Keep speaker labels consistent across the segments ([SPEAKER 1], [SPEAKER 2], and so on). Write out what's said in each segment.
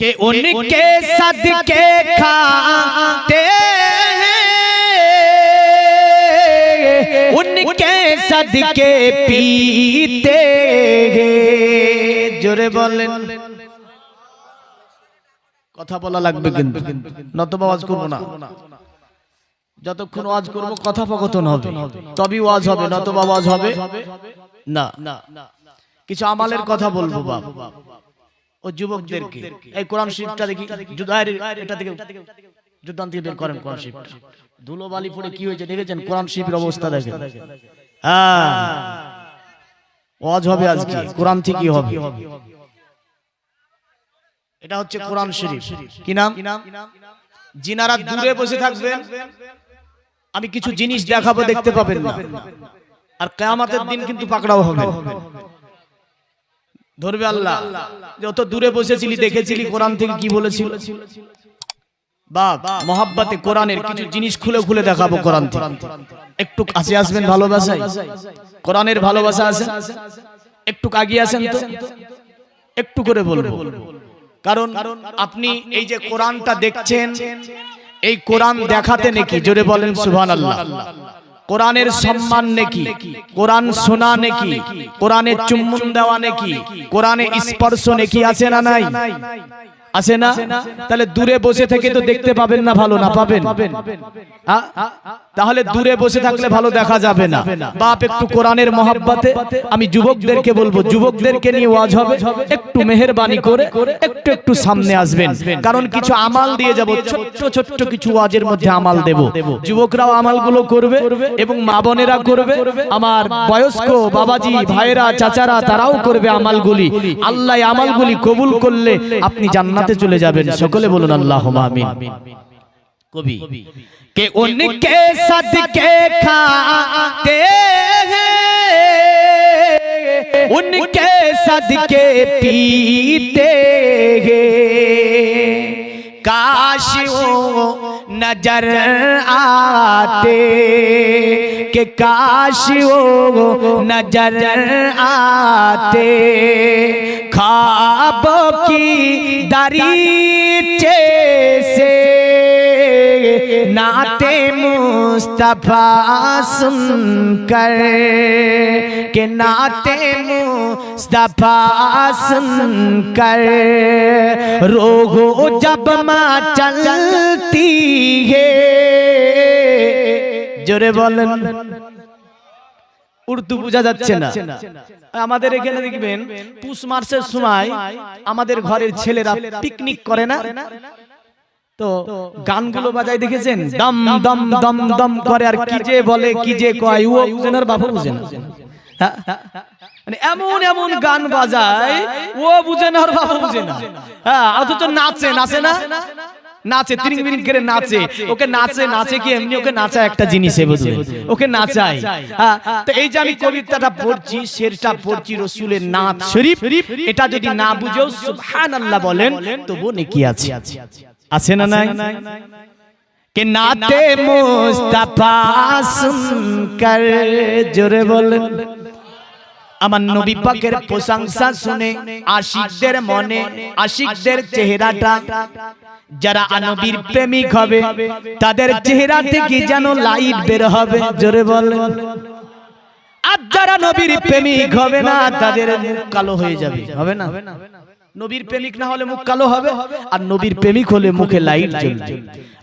[SPEAKER 1] कि उनके सदके खाते हैं उनके सदके पीते हैं জোরে বলেন কথা বলা লাগবে কিন্তু নতবা ওয়াজ করবো না যতক্ষণ ওয়াজ করব কথোপকথন হবে তবেই ওয়াজ হবে নতবা ওয়াজ হবে না কিছু আমালের কথা বলবো বাবা ও যুবকদেরকে। এই কোরআন শরীফটা দেখি জুদায়ের এটা থেকে যুদ্ধান থেকে বের করেন কোরআন শরীফটা। ধুলো বালি পড়ে কি হয়েছে দেখেছেন? কোরআন শরীফের অবস্থা দেখেন। হ্যাঁ। ওয়াজ হবে আজকে। কোরআন থেকেই হবে? এটা হচ্ছে কোরআন শরীফ। কি নাম? জিনারা দূরে বসে থাকবেন। আমি কিছু জিনিস দেখাবো দেখতে পাবেন না। আর কেয়ামতের দিন কিন্তু পাকড়াও হবে। ধরবে আল্লাহ। যত দূরে বসেছিলি দেখেছিলি কোরআন থেকে কি বলেছিল? বাপ মহাব্বাতে কোরআনের কিছু জিনিস খুলে খুলে দেখাবো কোরআন থেকে। একটু কাছে আসবেন ভালোবাসায়? কোরআনের ভালোবাসা আছে? একটু কাগিয়ে আসেন তো। একটু করে বলব। কারণ আপনি এই যে কোরআনটা দেখছেন এই কোরআন দেখাতে নাকি? জোরে বলেন সুবহান আল্লাহ কোরআনের সম্মান নেকি? কোরআন শোনা নেকি? কোরআনে চুম্বন দেওয়া নেকি? কোরআনে স্পর্শ নেকি আছে না নাই? আছে না? তাহলে দূরে বসে থেকে তো দেখতে পাবেন না ভালো না পাবেন তাহলে দূরে বসে থাকলে ভালো দেখা যাবে না। বাপ একটু কোরআনের মহাব্বাতে আমি যুবকদেরকে বলব যুবকদেরকে নিয়ে ওয়াজ হবে একটু মেহেরবানি করে একটু একটু সামনে আসবেন। কারণ কিছু আমাল দিয়ে যাব ছোট্ট ছোট্ট কিছু ওয়াজের মধ্যে আমাল দেব। যুবকরাও আমালগুলো করবে এবং মা বোনেরা করবে। আমার বয়স্ক বাবাজি ভাইরা চাচারা তারাও করবে আমালগুলি আল্লাহ আমালগুলি কবুল করলে আপনি জান্নাতে চলে যাবেন সকলে বলুন আল্লাহ আমিন কবি के उनके सदके खाते हैं उनके सदके पीते हैं काश वो नजर आते के काश वो नजर आते सहाबों की दरीचे से नाते मुस्तफ़ा सुन कर के नाते मुस्तफ़ा सुन कर रोगो जब माँ चलती है। जुरे बोलन। উর্দু বোঝা যাচ্ছে না। আমাদের এখানে দেখবেন পুষ মাসের সময় আমাদের ঘরের ছেলেরা পিকনিক করে না। তো গানগুলো বাজায় দেখেছেন? দম দম দম দম করে আর কি যে বলে কি যে কয় ও বুঝেন আর বাপু বুঝেন। মানে এমন এমন গান বাজায় ও বুঝে না আর বাবা বুঝে না। হ্যাঁ অথচ নাচে নাচে না? নাচে তিরিং বিরিং করে নাচে ওকে নাচে নাচে কি এমনি ওকে নাচা একটা জিনিস ওকে নাচাই হ্যাঁ, তো এই যে আমি কবিতাটা পড়ছি শেরটা পড়ছি রসুলের নাচ শরীফ এটা যদি না বুঝেও সুবহানাল্লাহ বলেন তবু নেকি আছে আছে না নাই কে নাতে মুস্তাফা সুনকর জোরে বলেন আমার নবী পাকের প্রশংসা শুনে আশিকদের মনে আশিকদের চেহারাটা যারা নবীর প্রেমিক হবে তাদের চেহারা থেকে যেন লাইট বের হবে? জোরে বলেন। আর যারা নবীর প্রেমিক হবে না তাদের মুখ কালো হয়ে যাবে। হবে না? নবীর প্রেমিক না হলে মুখ কালো হবে? আর নবীর প্রেমিক হলে মুখে লাইট জ্বলবে।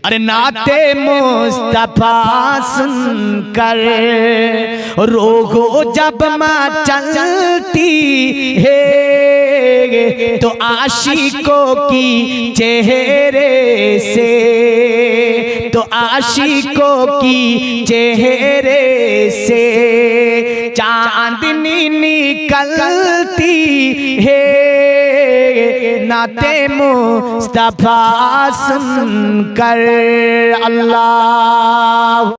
[SPEAKER 1] अरे नाते मुस्तफ़ा सुन कर रोगो जब माँ चलती है तो आशिकों की चेहरे से तो आशिकों की चेहरे से चांदनी निकलती है। नाते मुस्तफा सुनकर अल्लाह